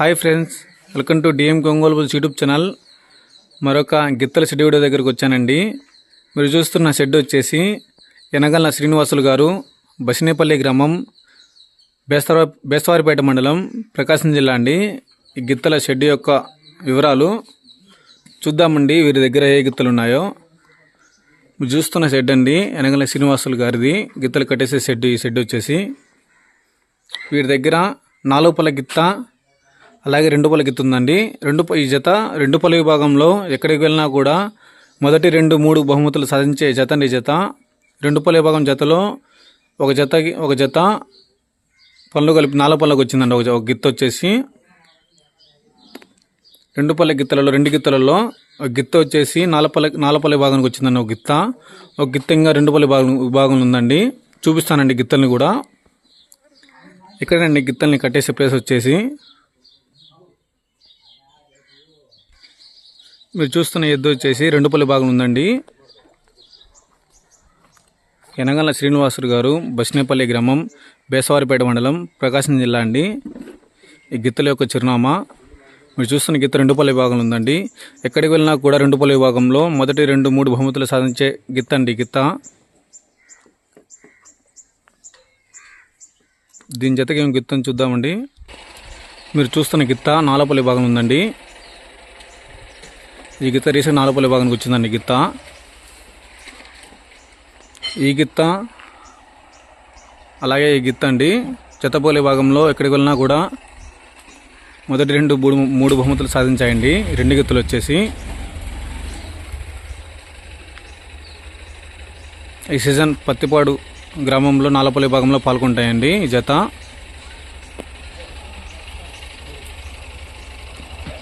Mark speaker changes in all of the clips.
Speaker 1: Hi friends welcome to DM Kongolu YouTube channel. మరొక గిత్తల shed video దగ్గరకు వచ్చానండి. మీరు చూస్తున్న షెడ్ వచ్చేసి ఎనగల్ల శ్రీనివాసులు గారు బసినేపల్లి గ్రామం బేస్తవారి బేస్తవారిపేట మండలం ప్రకాశం జిల్లా అండి. ఈ గిత్తల షెడ్ యొక్క వివరాలు చూద్దామండి వీరి దగ్గర ఏ గిత్తలు ఉన్నాయో. మీరు చూస్తున్న షెడ్ అండి ఎనగల శ్రీనివాసులు గారిది. గిత్తలు కట్టేసే షెడ్ ఈ షెడ్ వచ్చేసి వీరి దగ్గర నాలుగు పళ్ళ గిత్త అలాగే రెండు పళ్ళ గిత్త ఉందండి రెండు ప- ఈ జత రెండు పలు విభాగంలో ఎక్కడికి వెళ్ళినా కూడా మొదటి రెండు మూడు బహుమతులు సాధించే జత అండి ఈ జత. రెండు పలు విభాగం జతలో ఒక జతకి ఒక జత పళ్ళు కలిపి నాలుగు పళ్ళకి వచ్చిందండి. ఒక ఒక గిత్త వచ్చేసి. రెండు పళ్ళ గిత్తలలో రెండు గిత్తలలో ఒక గిత్త వచ్చేసి నాలపల్లి నాలపల్లి భాగానికి వచ్చిందండి ఒక గిత్త. ఒక గిత్త ఇంకా రెండు పల్లి భాగం విభాగంలో ఉందండి. చూపిస్తానండి గిత్తల్ని కూడా. ఇక్కడనండి గిత్తల్ని కట్టేసే ప్లేస్ వచ్చేసి. మీరు చూస్తున్న ఎద్దు వచ్చేసి రెండుపల్లి భాగం ఉందండి. ఎనగల్ల శ్రీనివాసుడు గారు బస్నేపల్లి గ్రామం బేసవారిపేట మండలం ప్రకాశం జిల్లా అండి. ఈ గిత్తల యొక్క చిరునామా. మీరు చూస్తున్న గిత్త రెండుపల్లి భాగంలో ఉందండి. ఎక్కడికి వెళ్ళినా కూడా రెండుపల్లి విభాగంలో మొదటి రెండు మూడు బహుమతులు సాధించే గిత్త అండి గిత్త. దీని జతకి ఏం గిత్తని చూద్దామండి. మీరు చూస్తున్న గిత్త నాలపల్లి భాగం ఉందండి. ఈ గిత్త రీసెంట్ నాలపల్లి భాగానికి వచ్చిందండి గిత్త ఈ గిత్త అలాగే ఈ గిత్త అండి. చెత్తపల్లి భాగంలో ఎక్కడికి వెళ్ళినా కూడా మొదటి రెండు మూడు మూడు బహుమతులు సాధించాయండి. రెండు గిత్తలు వచ్చేసి. ఈ సీజన్ పత్తిపాడు గ్రామంలో నాలపల్లి భాగంలో పాల్గొంటాయండి ఈ జత.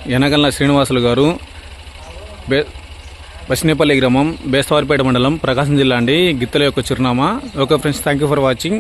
Speaker 1: ఎనగల్ల శ్రీనివాసులు గారు. బే బసినేపల్లి గ్రామం బేస్తవారిపేట మండలం ప్రకాశం జిల్లా అండి. గిత్తల యొక్క చిరునామా. Okay friends thank you for watching.